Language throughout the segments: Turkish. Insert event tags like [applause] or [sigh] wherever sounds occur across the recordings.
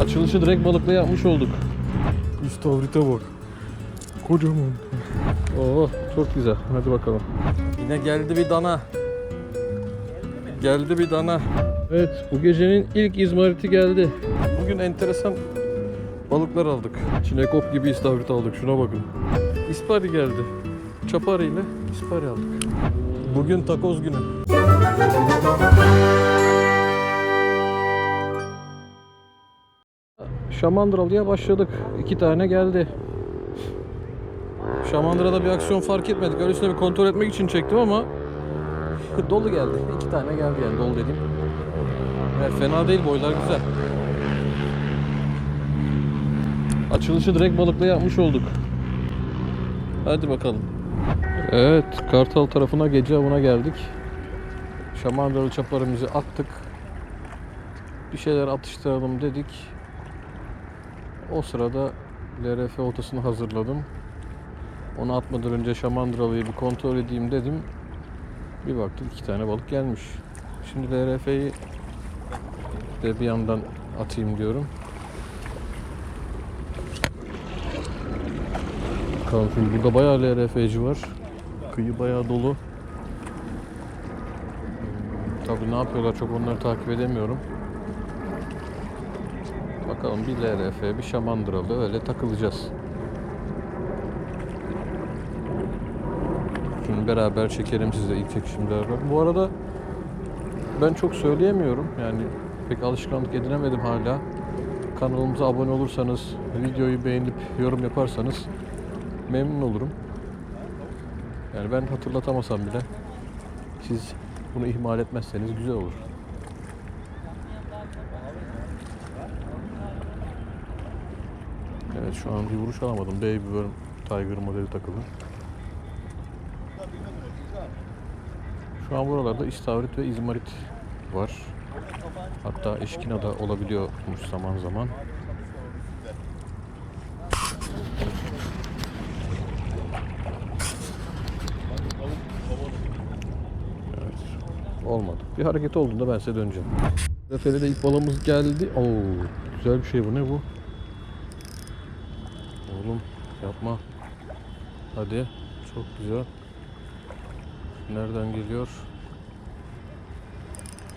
Açılışı direkt balıkla yapmış olduk. İstavrite bak. Kocaman. Oo çok güzel. Hadi bakalım. Yine geldi bir dana. Geldi bir dana. Evet bu gecenin ilk izmariti geldi. Bugün enteresan balıklar aldık. Çinekop gibi istavrit aldık. Şuna bakın. İspari geldi. Çapari ile ispari aldık. Bugün takoz günü. Şamandıralı'ya başladık. İki tane geldi. Şamandıra'da bir aksiyon fark etmedik. Öylesine bir kontrol etmek için çektim ama [laughs] dolu geldi. İki tane geldi yani dolu dediğim. Evet, fena değil boylar güzel. Açılışı direkt balıkla yapmış olduk. Hadi bakalım. Evet, Kartal tarafına gece avına geldik. Şamandıralı çaparımızı attık. Bir şeyler atıştıralım dedik. O sırada LRF otasını hazırladım. Onu atmadan önce Şamandıralı'yı bir kontrol edeyim dedim. Bir baktık iki tane balık gelmiş. Şimdi LRF'yi de bir yandan atayım diyorum. Bakalım burada bayağı LRF'ci var. Kıyı bayağı dolu. Tabii ne yapıyorlar çok onları takip edemiyorum. Bakalım bir LRF, bir Şamandıralı öyle takılacağız. Şunu beraber çekelim size ilk çekişimler var. Bu arada ben çok söyleyemiyorum. Yani pek alışkanlık edinemedim hala. Kanalımıza abone olursanız, videoyu beğenip yorum yaparsanız memnun olurum. Yani ben hatırlatamasam bile siz bunu ihmal etmezseniz güzel olur. Evet şu an bir vuruş alamadım. Baby Worm Tiger modeli takılı. Şu an buralarda istavrit ve izmarit var. Hatta eşkina da olabiliyormuş zaman zaman. Olmadı. Bir hareket olduğunda ben size döneceğim. Defede de ilk balığımız geldi. Oo, güzel bir şey bu. Ne bu? Yapma. Hadi. Çok güzel. Nereden geliyor?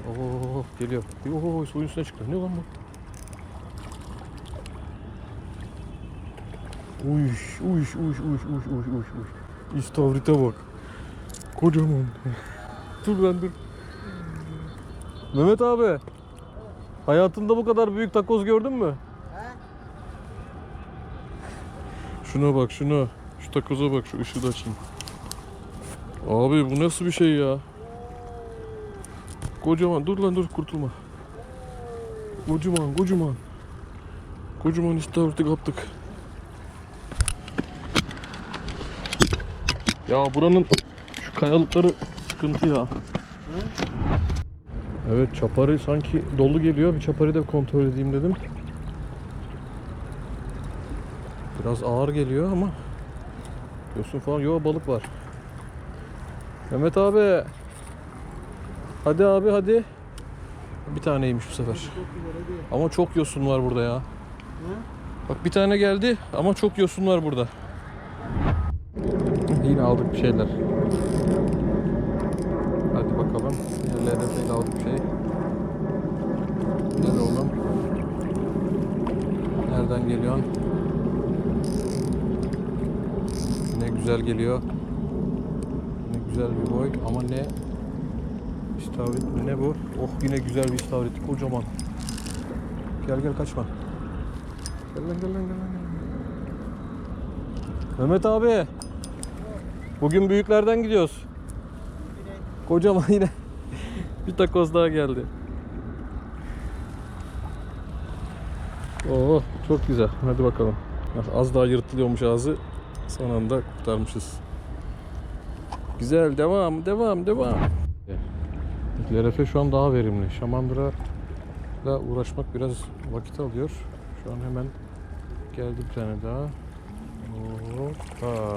Oo geliyor. Oo suyun üstüne çıktı. Ne lan bu? Uyş, uyş, uyş, uyş, uyş, uyş, uyş, uyş. İstavrite bak. Kocaman. [laughs] Dur lan dur. Mehmet abi. Hayatında bu kadar büyük takoz gördün mü? Şuna bak şuna. Şu takoza bak şu ışığı da açayım. Abi bu nasıl bir şey ya? Kocaman dur lan dur kurtulma. Kocaman kocaman. Kocaman istavriti kaptık. Ya buranın şu kayalıkları sıkıntı ya. Evet çaparı sanki dolu geliyor. Bir çaparı da kontrol edeyim dedim. Biraz ağır geliyor ama yosun falan. Yo balık var. Mehmet abi. Hadi abi hadi. Bir taneymiş bu sefer. Ama çok yosun var burada ya. Bak bir tane geldi ama çok yosun var burada. Yine aldık bir şeyler. Hadi bakalım. Yine LRF ile aldık bir şey. Gel oğlum. Nereden geliyorsun? Ne güzel geliyor. Ne güzel bir boy ama ne istavrit mi ne bu? Oh yine güzel bir istavrit kocaman. Gel gel kaçma. Gel lan gel lan gel lan. Mehmet abi. Bugün büyüklerden gidiyoruz. Kocaman yine [laughs] bir takoz daha geldi. Oo çok güzel. Hadi bakalım. Az daha yırtılıyormuş ağzı. Son anda kurtarmışız. Güzel devam devam devam. LRF şu an daha verimli. Şamandıra ile uğraşmak biraz vakit alıyor. Şu an hemen geldi bir tane daha. Hoppa.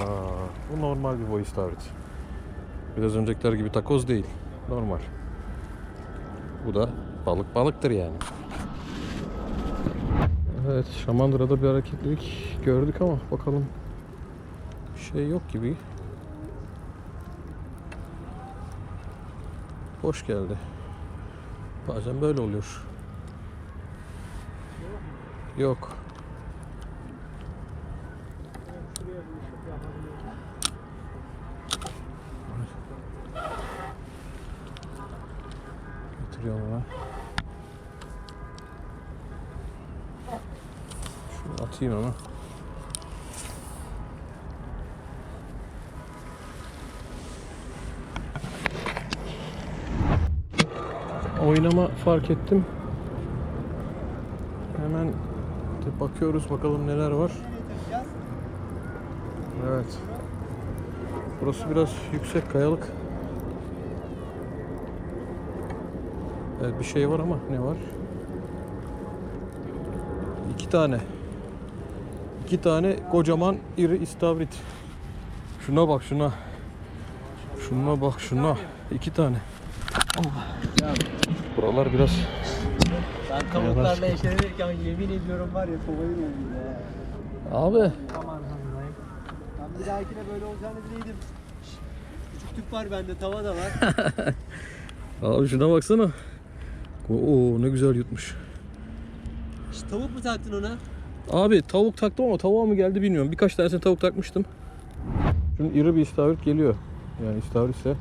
Bu normal bir boy istavrit. Biraz öncekiler gibi takoz değil. Normal. Bu da balık balıktır yani. Evet Şamandıra'da bir hareketlilik gördük ama bakalım şey yok gibi. Hoş geldi. Bazen böyle oluyor. Yok. Getiriyorum hemen. Şunu atayım ama. Oynama fark ettim. Hemen bakıyoruz bakalım neler var. Evet. Burası biraz yüksek kayalık. Evet bir şey var ama ne var? İki tane. İki tane kocaman iri istavrit. Şuna bak şuna. Şuna bak şuna. İki tane. Buralar biraz Ben tavuklarla eşelenirken yemin ediyorum var ya kovayı oldum ya. Abi Aman Allah'ım. Ben bir dahakine böyle olacağını bileydim. Küçük tüp var bende, tava da var. [laughs] Abi şuna baksana. Oo ne güzel yutmuş. Şşş, tavuk mu taktın ona? Abi tavuk taktım ama tavuğa mı geldi bilmiyorum. Birkaç tanesini tavuk takmıştım. Şimdi iri bir istavrit geliyor. Yani istavritse.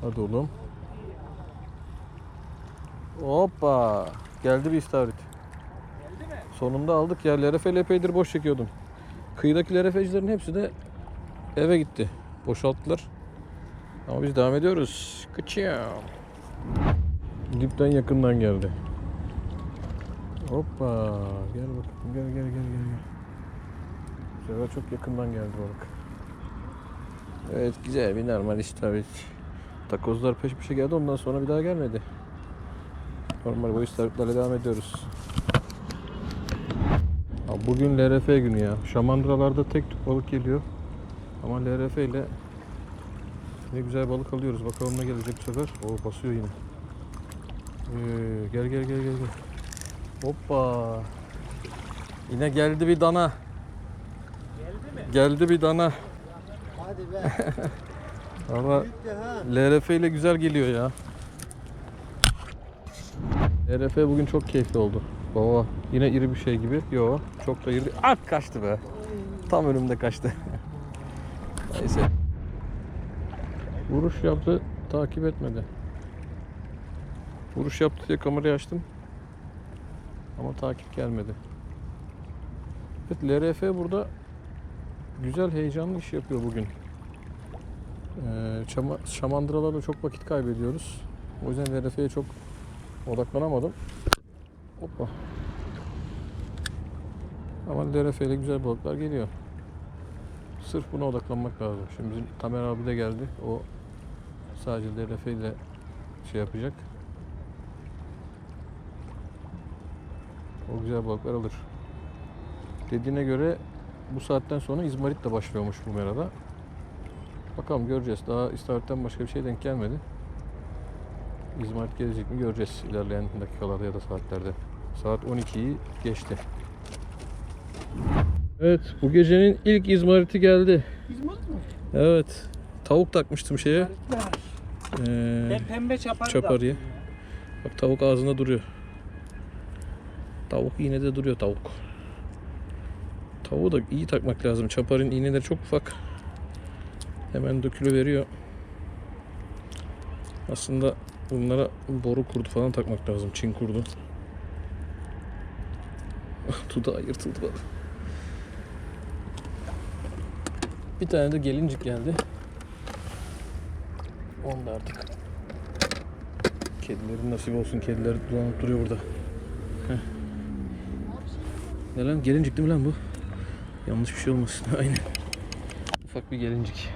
Hadi oğlum. Hoppa. Geldi bir istavrit. Geldi mi? Sonunda aldık ya. LRF epeydir boş çekiyordum. Kıyıdaki LRF'cilerin hepsi de eve gitti. Boşalttılar. Ama biz devam ediyoruz. Kıçım. Dipten yakından geldi. Hoppa. Gel bakalım. Gel gel gel gel. gel. Bu sefer çok yakından geldi balık. Evet güzel bir normal istavrit. Takozlar peş peşe geldi ondan sonra bir daha gelmedi. Normal bu istavritlerle devam ediyoruz. Ya bugün LRF günü ya. Şamandıralarda tek tük balık geliyor. Ama LRF ile ne güzel balık alıyoruz. Bakalım ne gelecek bu sefer. O basıyor yine. Ee, gel gel gel gel gel. Hoppa. Yine geldi bir dana. Geldi mi? Geldi bir dana. Hadi be. [laughs] Ha. LRF ile güzel geliyor ya. LRF bugün çok keyifli oldu. Baba yine iri bir şey gibi. Yo çok da iri. At kaçtı be. Tam önümde kaçtı. [laughs] Neyse. Vuruş yaptı takip etmedi. Vuruş yaptı diye kamerayı açtım. Ama takip gelmedi. Evet LRF burada güzel heyecanlı iş yapıyor bugün. Ee, şamandıralarla çok vakit kaybediyoruz. O yüzden LRF'ye çok odaklanamadım. Hoppa. Ama ile güzel balıklar geliyor. Sırf buna odaklanmak lazım. Şimdi bizim Tamer abi de geldi. O sadece ile şey yapacak. O güzel balıklar alır. Dediğine göre bu saatten sonra İzmarit de başlıyormuş bu merada. Bakalım göreceğiz. Daha istavritten başka bir şey denk gelmedi. İzmarit gelecek mi göreceğiz ilerleyen dakikalarda ya da saatlerde. Saat 12'yi geçti. Evet, bu gecenin ilk izmariti geldi. İzmarit mi? Evet. Tavuk takmıştım şeye. Ee, Ben pembe çapar Çaparıya. bak tavuk ağzında duruyor. Tavuk iğnede duruyor tavuk. Tavuğu da iyi takmak lazım. Çaparın iğneleri çok ufak. Hemen dökülü veriyor. Aslında bunlara boru kurdu falan takmak lazım. Çin kurdu. Dudağı yırtıldı bak. Bir tane de gelincik geldi. Onu da artık Kedilerin nasip olsun. Kediler dolanıp duruyor burada. Heh. Ne lan? Gelincik değil mi lan bu? Yanlış bir şey olmasın. [laughs] Aynen. Ufak bir gelincik.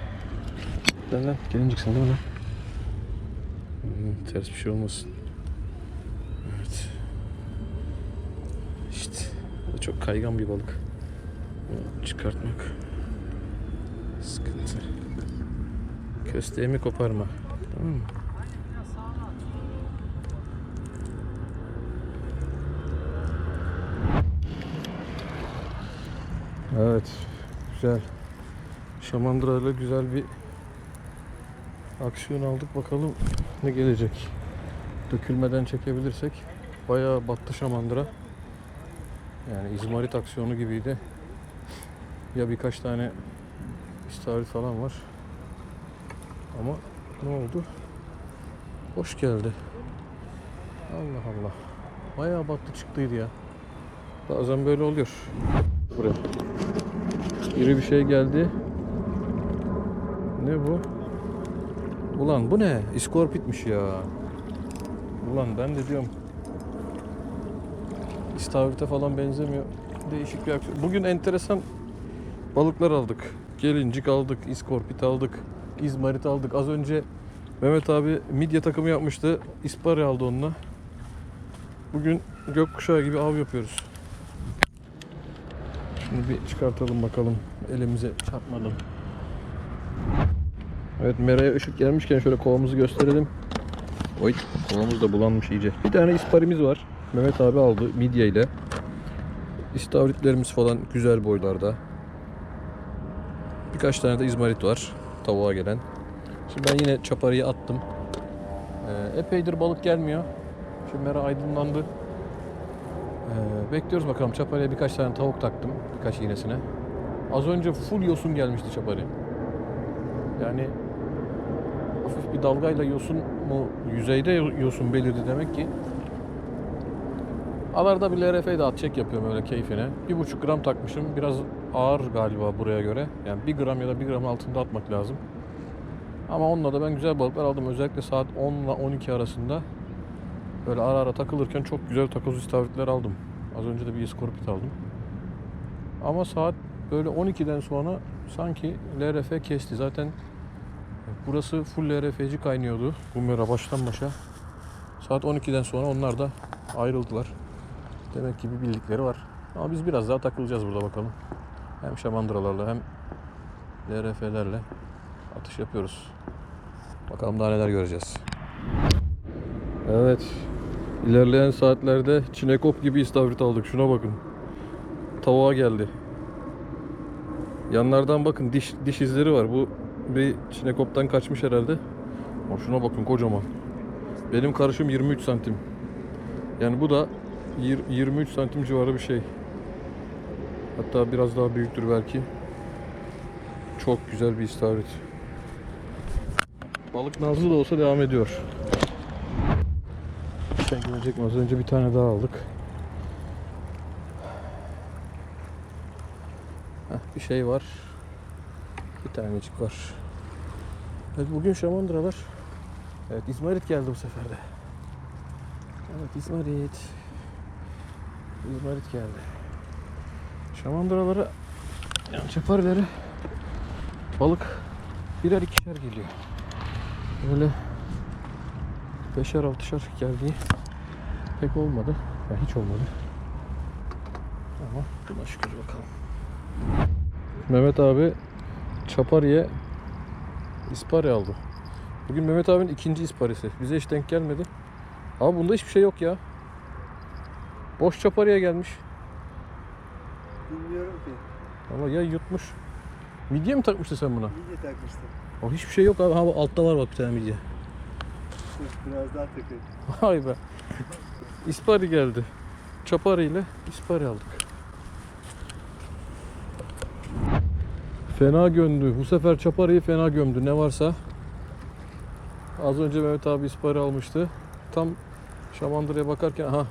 Lan lan. Gelincik sen değil mi lan? Ters bir şey olmasın. Evet. İşte o çok kaygan bir balık. Bunu çıkartmak sıkıntı. Kösteğimi koparma. Tamam mı? Evet. Güzel. Şamandırayla güzel bir aksiyon aldık. Bakalım ne gelecek. Dökülmeden çekebilirsek. Bayağı battı şamandıra. Yani izmarit aksiyonu gibiydi. Ya birkaç tane istavrit falan var. Ama ne oldu? Hoş geldi. Allah Allah. Bayağı battı çıktıydı ya. Bazen böyle oluyor. Buraya. İri bir şey geldi. Ne bu? Ulan bu ne? İskorpitmiş ya. Ulan ben de diyorum. İstavrite falan benzemiyor. Değişik bir aksiyon. Bugün enteresan balıklar aldık. Gelincik aldık, iskorpit aldık, izmarit aldık. Az önce Mehmet abi midye takımı yapmıştı. İspari aldı onunla. Bugün gökkuşağı gibi av yapıyoruz. Şimdi bir çıkartalım bakalım. Elimize çarpmadan. Evet meraya ışık gelmişken şöyle kovamızı gösterelim. Oy kovamız da bulanmış iyice. Bir tane isparimiz var. Mehmet abi aldı midye ile. İstavritlerimiz falan güzel boylarda. Birkaç tane de izmarit var tavuğa gelen. Şimdi ben yine çaparıyı attım. Ee, epeydir balık gelmiyor. Şimdi mera aydınlandı. Ee, bekliyoruz bakalım. Çaparıya birkaç tane tavuk taktım. Birkaç iğnesine. Az önce full yosun gelmişti çaparı. Yani hafif bir dalgayla yosun mu yüzeyde yosun belirdi demek ki. Alarda bir LRF de çek yapıyorum öyle keyfine. Bir buçuk gram takmışım. Biraz ağır galiba buraya göre. Yani bir gram ya da bir gram altında atmak lazım. Ama onunla da ben güzel balıklar aldım. Özellikle saat 10 ile 12 arasında böyle ara ara takılırken çok güzel takoz istavritler aldım. Az önce de bir iskorpit aldım. Ama saat böyle 12'den sonra sanki LRF kesti. Zaten burası full LRF'ci kaynıyordu. Bu mera baştan başa. Saat 12'den sonra onlar da ayrıldılar. Demek ki bir bildikleri var. Ama biz biraz daha takılacağız burada bakalım. Hem şamandıralarla hem LRF'lerle atış yapıyoruz. Bakalım daha neler göreceğiz. Evet. İlerleyen saatlerde çinekop gibi istavrit aldık. Şuna bakın. Tavuğa geldi. Yanlardan bakın diş diş izleri var. Bu bir çinekoptan kaçmış herhalde. Ama şuna bakın kocaman. Benim karışım 23 santim. Yani bu da yir- 23 santim civarı bir şey. Hatta biraz daha büyüktür belki. Çok güzel bir istavrit. Balık nazlı da olsa devam ediyor. Şey gelecek mi? Az önce bir tane daha aldık. Heh, bir şey var. Bir tanecik var. Evet bugün şamandıralar. Evet İzmarit geldi bu sefer de. Evet İzmarit. İzmarit geldi. Şamandıralara yani çaparileri balık birer ikişer geliyor. Böyle beşer altışar geldiği pek olmadı. Yani hiç olmadı. Ama buna şükür bakalım. Mehmet abi Çapari'ye ispari aldı. Bugün Mehmet abinin ikinci isparisi. Bize hiç denk gelmedi. Ama bunda hiçbir şey yok ya. Boş Çapari'ye gelmiş. Bilmiyorum ki. Ama ya yutmuş. Midye mi takmıştın sen buna? İyice takmıştım. O hiçbir şey yok abi. Ha altta var bak bir tane midye. Biraz daha takayım. Vay be. İspari geldi. Çapari ile ispari aldık. Fena gömdü. Bu sefer Çapari'yi fena gömdü. Ne varsa. Az önce Mehmet abi ispari almıştı. Tam Şamandıra'ya bakarken aha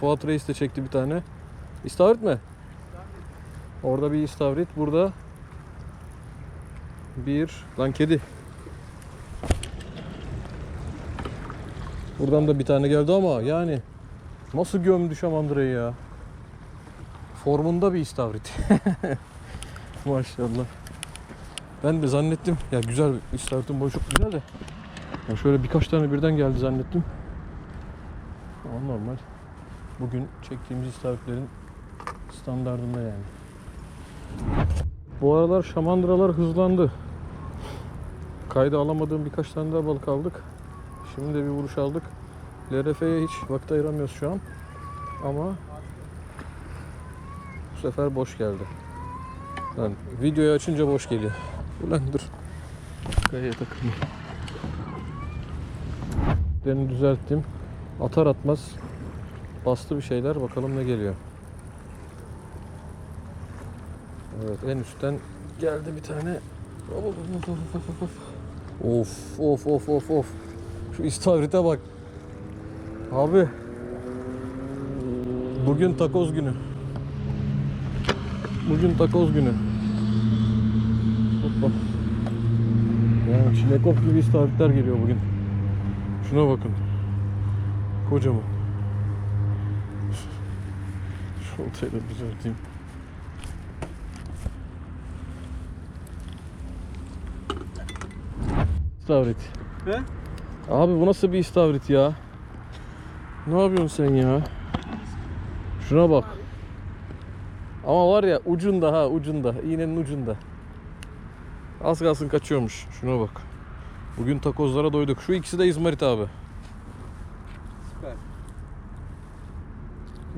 Fuat Reis de çekti bir tane. İstavrit mi? Orada bir istavrit. Burada bir lan kedi. Buradan da bir tane geldi ama yani nasıl gömdü Şamandıra'yı ya. Formunda bir istavrit. [laughs] [laughs] Maşallah. Ben de zannettim ya güzel istavritin boyu çok güzel de. Ya şöyle birkaç tane birden geldi zannettim. Ama normal. Bugün çektiğimiz istavritlerin standartında yani. Bu aralar şamandıralar hızlandı. Kayda alamadığım birkaç tane daha balık aldık. Şimdi de bir vuruş aldık. LRF'ye hiç vakit ayıramıyoruz şu an. Ama bu sefer boş geldi. Lan videoyu açınca boş geliyor. Ulan dur. Kayaya takılma. Ben düzelttim. Atar atmaz bastı bir şeyler bakalım ne geliyor. Evet en üstten geldi bir tane. Of of of of of. Şu istavrite bak. Abi. Bugün takoz günü. Bugün takoz günü. Hoppa. Yani çinekop gibi istavritler geliyor bugün. Şuna bakın. Kocaman. Şu oltayı da düzelteyim. İstavrit. He? Abi bu nasıl bir istavrit ya? Ne yapıyorsun sen ya? Şuna bak. Ama var ya ucunda ha ucunda. İğnenin ucunda. Az kalsın kaçıyormuş. Şuna bak. Bugün takozlara doyduk. Şu ikisi de İzmarit abi. Süper.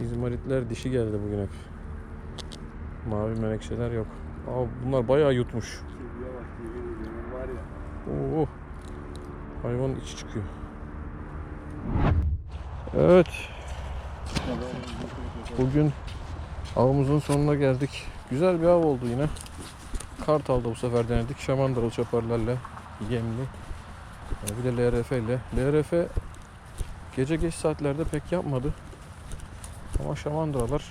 İzmaritler dişi geldi bugün hep. Mavi menekşeler yok. Aa, bunlar bayağı yutmuş. Oo. Hayvanın içi çıkıyor. Evet. Bugün avımızın sonuna geldik. Güzel bir av oldu yine. Kartal'da bu sefer denedik. Şamandıralı çaparlarla yemli. Bir de LRF ile. LRF gece geç saatlerde pek yapmadı. Ama şamandıralar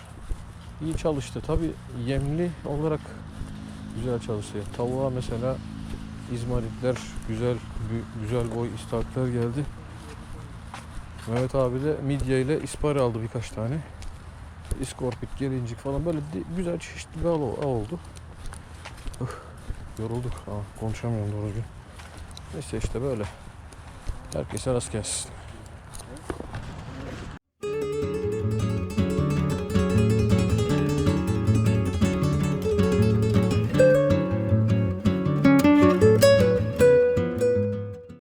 iyi çalıştı. Tabi yemli olarak güzel çalıştı. Tavuğa mesela İzmaritler güzel güzel boy istavritler geldi. Mehmet abi de midye ile ispari aldı birkaç tane. İskorpit, gelincik falan böyle güzel çeşitli bir oldu. Öf, yorulduk. Aa, konuşamıyorum doğru düzgün. Neyse işte böyle. Herkese rast gelsin.